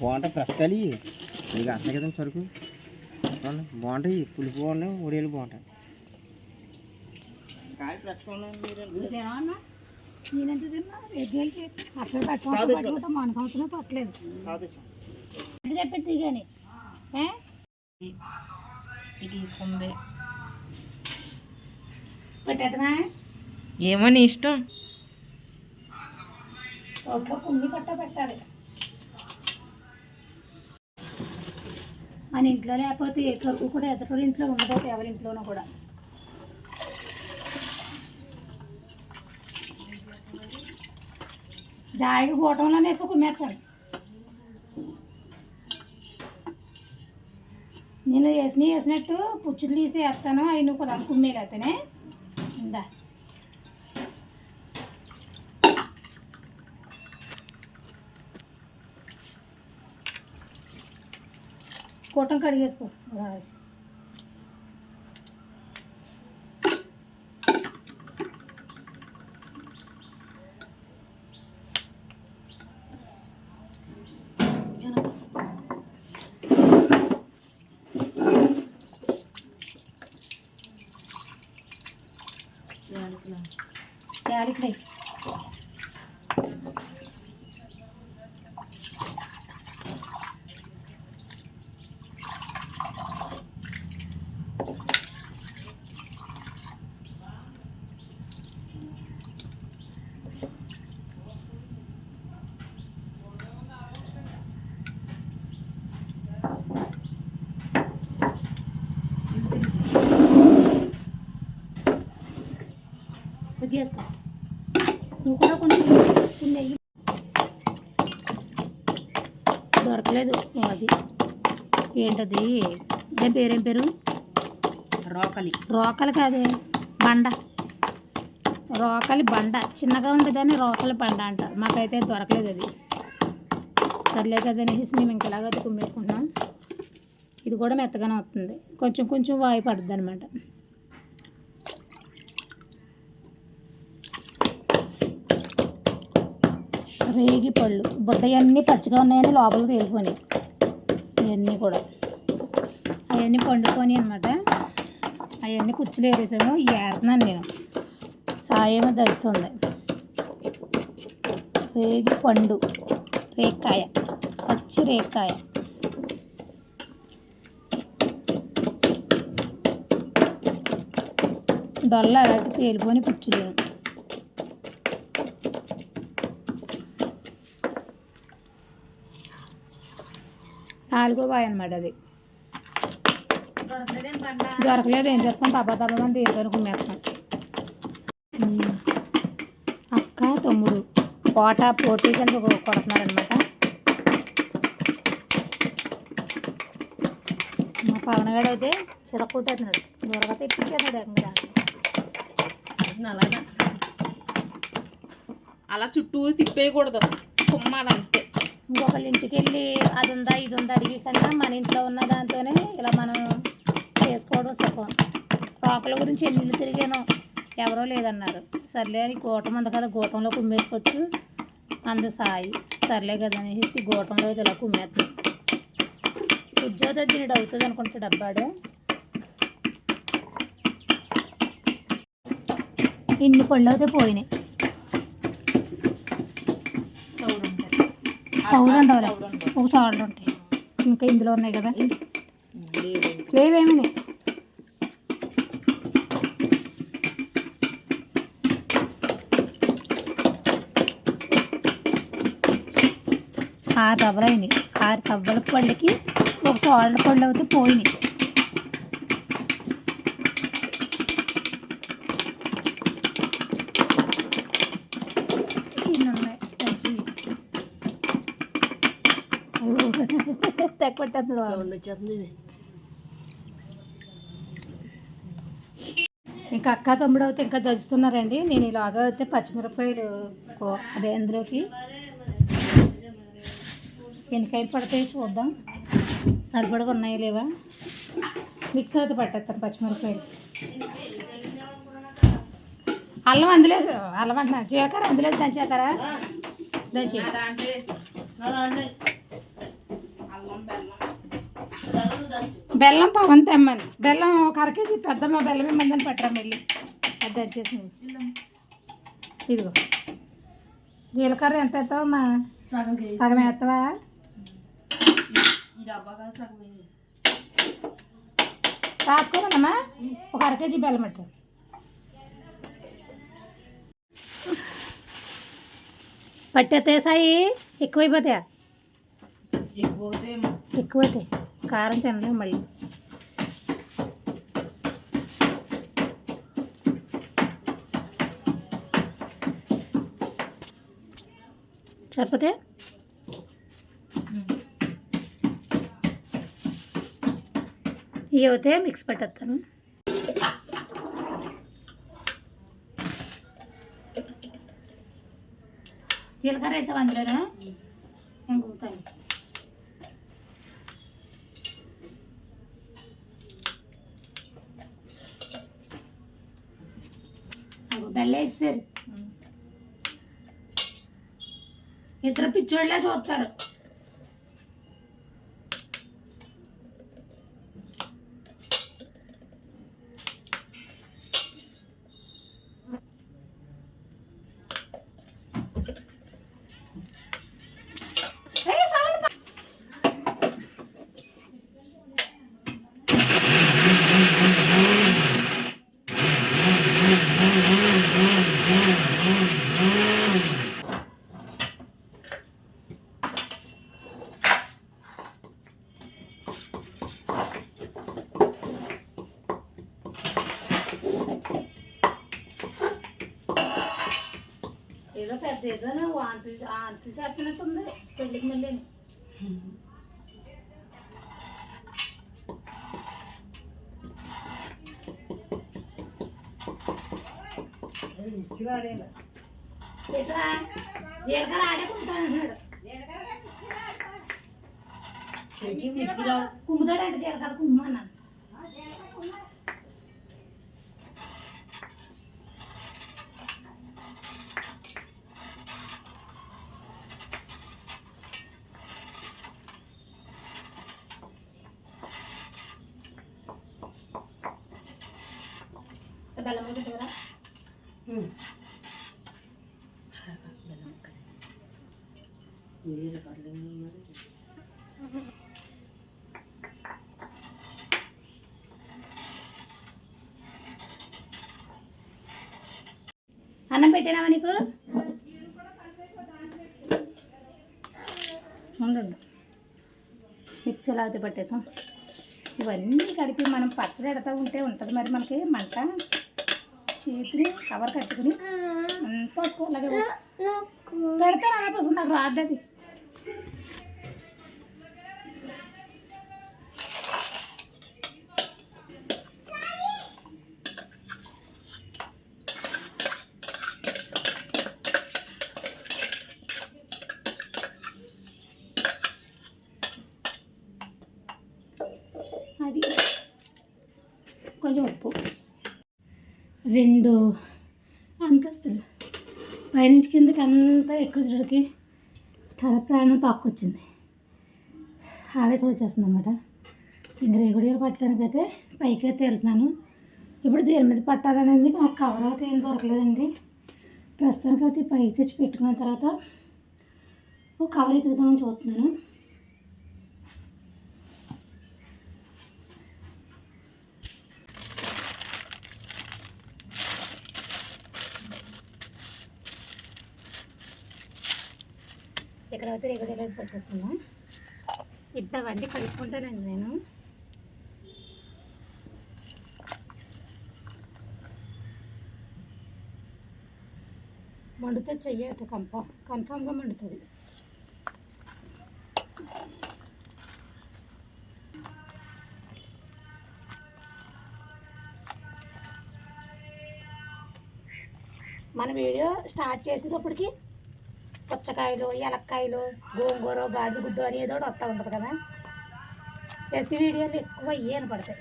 బాగుంటాయి ఫ్రెష్ కాలి నీకు అంటున్నాయి కదండి సరుకు. బాగుంటాయి. పులుపు బాగున్నాయి ఒడియాలు బాగుంటాయి. కాయ ఏమన్నా నేనెంత తిన్నా? ఎగ్గేళ్ళకి పట్టుకుంటా పట్టుకుంటా మన సంవత్సరం పట్టలేదు. చెప్పింది కానీ ఇది తీసుకుంది. ఏమో నీ ఇష్టం. కట్ట పెట్టాలి. మన ఇంట్లో లేకపోతే ఏ సరుకు కూడా ఎదుటి ఇంట్లో ఉండదు ఎవరి ఇంట్లోనూ కూడా. జాయిగా గోటంలోనే వేసి కుమ్మేస్తాను నేను వేసిన వేసినట్టు పుచ్చులు తీసి వేస్తాను అవి నువ్వు కూడా కుమ్మేలేతేనే ఇందా కోటం కడిగేసుకో. क्या लिख रहे కొద్దిగా నువ్వు కూడా కొంచెం నెయ్యి దొరకలేదు అది. ఏంటది? దాని పేరేం పేరు? రోకలి. రోకలి కాదే బండ. రోకలి బండ. చిన్నగా ఉండేదాన్ని రోకలి బండ అంటారు. మాకైతే దొరకలేదు అది. సర్లే కదా అనేసి మేము ఇంకెలాగైతే కుమ్మేసుకుంటున్నాం. ఇది కూడా మెత్తగానే వస్తుంది. కొంచెం కొంచెం వాయి పడుతుంది అనమాట రేగి పళ్ళు బుడ్డయన్నీ పచ్చిగా ఉన్నాయని లోపల తేలిపోయినాయి. ఇవన్నీ కూడా. అవన్నీ పండుకొని అనమాట అవన్నీ కుచ్చులు వేసేసాము. ఏరుతున్నాను నేను. సాయమే దరుస్తుంది రేగి పండు. రేకాయ పచ్చి రేకాయ డొల్ల అలాంటి తేలిపోని పుచ్చులు నాలుగో బాయ్ అనమాట అది. దొరకలేదు ఏం చేస్తాం? తప్ప తప్ప దేంతో కుమ్మేస్తాం. అక్క తమ్ముడు కోట పోటీ కింద కొడుతున్నారనమాట మా పవనగాడు అయితే చిరకొట్టేస్తున్నాడు దొరక తెప్పించేస్తున్నాడు ఏకంగా. అలాగా. అలా చుట్టూరు తిప్పేయకూడదు. కుమ్మాలంతే. ఇంకొకళ్ళ ఇంటికి వెళ్ళి అది ఉందా ఇది ఉందా అడిగి కన్నా మన ఇంట్లో ఉన్న దాంతోనే ఇలా మనం చేసుకోవడం సుఖం. రోకల గురించి ఎన్ని తిరిగాను. ఎవరో లేదన్నారు. సర్లే అని గోటం ఉంది కదా గోటంలో కుమ్మేసుకోవచ్చు. అందు సాయి. సర్లే కదా అనేసి గోటంలో ఇలా కుమ్మేస్తాం ఉద్యోగం దీనిడు అవుతుంది అనుకుంటే డబ్బాడు ఇన్ని పళ్ళు అయితే పోయినాయి. ఉండవులే ఒక సాల్ట్ ఉంటాయి ఇంకా ఇందులో ఉన్నాయి కదా. లేవేమి ఆరు రవ్వలు అయినాయి. ఆరు రవ్వల పళ్ళకి ఒక సాల్ట్ పళ్ళు అయితే పోయినాయి ఇన్ని ఉన్నాయి మంచివి. ఇంకా అక్క తమ్ముడు అయితే ఇంకా దంచుతున్నారండి. నేను ఇలాగా అయితే పచ్చిమిరపకాయలు కో- అదే అందులోకి ఎన్నికాయలు పడతాయి చూద్దాం. సరిపడగా ఉన్నాయా లేవా? మిక్స్ అవుతే పట్టేస్తాను పచ్చిమిరపకాయలు. అల్లం అందులో అల్లం అంటున్నా. జీలకర్ర అందులో దంచేస్తారా? దంచి బెల్లం పవన్ తెమ్మని. బెల్లం ఒక అర కేజీ పెద్దమ్మ బెల్లం ఇమ్మందని పట్టరా వెళ్ళి అది దంచేసి ఇదిగో. జీలకర్ర ఎంత ఎత్తావు మా సగం ఎత్తవా. రాసుకోమన్నమ్మా. ఒక అర కేజీ బెల్లం పెట్టు పట్టేస్తే సాయి ఎక్కువైపోతాయా. ఎక్కువైతాయి కారం తినలేము మళ్ళీ. చెప్పతే? ఇవి అయితే మిక్స్ పెట్టేస్తాను. జీలకర్ర వేసావు అందులోనా? ఇంకొకసారి. వేసారు ఇద్దరు పిచ్చోళ్ళే చూస్తారు. ఏదో పెద్ద ఏదో వాంతి వాంతి చేస్తున్నట్టుంది. పెళ్ళికి మళ్ళీ ఎట్రా? జీలకర్ర ఆడేకుంటానన్నాడు కుమ్ముతాడంటే జీలకర్ర కుమ్మన్నాను బెల్లం అన్నం పెట్టినావా నీకు? ఉండండి మిక్సీలో అయితే పట్టేసాం. ఇవన్నీ కలిపి మనం పచ్చడి ఎడతా ఉంటే ఉంటుంది మరి మనకి మంట. చేతిని కవర్ కట్టుకుని అంతా అలాగే పెడతాను అలా పసుపు నాకు రాదు అది అది కొంచెం ఉప్పు రెండు అంతస్తులు. పైనుంచి కిందకి అంతా ఎక్కువ చూడకి తల ప్రాణం తక్కువచ్చింది ఆవేశం వచ్చేస్తుంది అనమాట ఇంక రేగుడిగా పట్టడానికి అయితే పైకి అయితే వెళ్తున్నాను. ఇప్పుడు దేని మీద పట్టాలనేది నాకు కవర్ అయితే ఏం దొరకలేదండి. ప్రస్తుతానికి అయితే పైకి తెచ్చి పెట్టుకున్న తర్వాత ఓ కవర్ ఎత్తుకుదామని చూస్తున్నాను. తర్వాత ఎక్కడ రేగుడిలో పెట్టేసుకుందాం. ఇప్పుడు అవన్నీ కలుపుకుంటానండి నేను. మండుతే చెయ్యదు కన్ఫామ్ కన్ఫామ్గా మండుతుంది. మన వీడియో స్టార్ట్ చేసేటప్పటికి పుచ్చకాయలు ఎలక్కాయలు గోంగూర గాడిగుడ్డు అని ఏదో వస్తూ ఉంటుంది కదా. శశి వీడియోలు ఎక్కువ ఇవే పడతాయి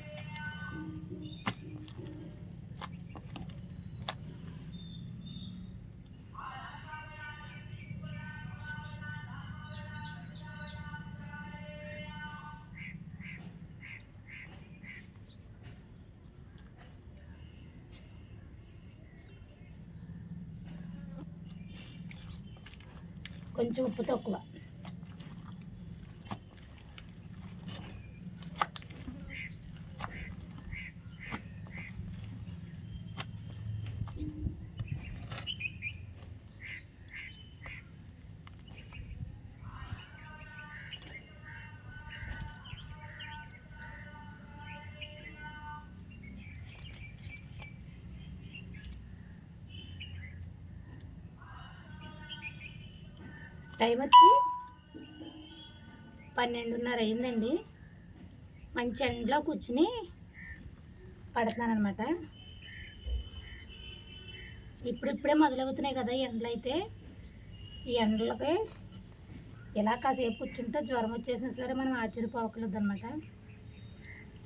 కొంచెం ఉప్పు తక్కువ టైం వచ్చి పన్నెండున్నర అయిందండి. మంచి ఎండలో కూర్చుని పడుతున్నాను అనమాట ఇప్పుడిప్పుడే మొదలవుతున్నాయి కదా ఎండలు అయితే. ఈ ఎండలకి ఇలా కాసేపు కూర్చుంటే జ్వరం వచ్చేసినా సరే మనం ఆశ్చర్యపోకలేదు అనమాట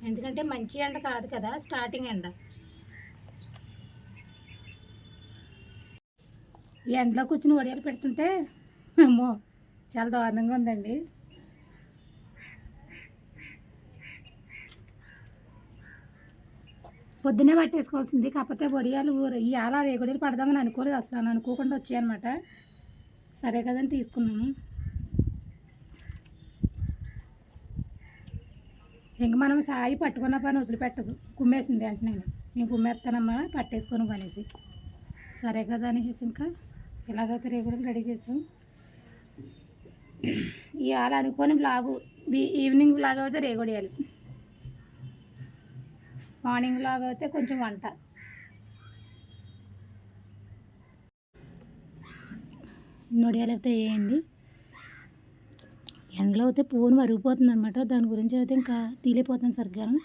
ఎందుకంటే మంచి ఎండ కాదు కదా స్టార్టింగ్ ఎండ. ఈ ఎండలో కూర్చుని వడియాలు పెడుతుంటే అమ్మో చాలా దారుణంగా ఉందండి. పొద్దున్నే పట్టేసుకోవాల్సింది కాకపోతే వడియాలు ఈ అలా రేగుడీలు పడదామని అనుకోలేదు అసలు అని అనుకోకుండా వచ్చాయన్నమాట. సరే కదని తీసుకున్నాను. ఇంక మనం సాయి పట్టుకున్న పని వదిలిపెట్టదు. కుమ్మేసింది వెంటనే నేను కుమ్మేస్తానమ్మా పట్టేసుకోను అనేసి. సరే కదా అనేసి ఇంకా ఇలాగైతే రేగుడలు రెడీ చేసాం. ఇవాళ అనుకొని బ్లాగు ఈ- ఈవినింగ్ బ్లాగ్ అయితే రేగొడియాలి. మార్నింగ్ బ్లాగ్ అయితే కొంచెం వంట. నొడియాలైతే అయితే వేయండి. ఎండలో అయితే పువ్వును మరిగిపోతుంది అనమాట దాని గురించి అయితే ఇంకా తీలిపోతుంది సరిగ్గా.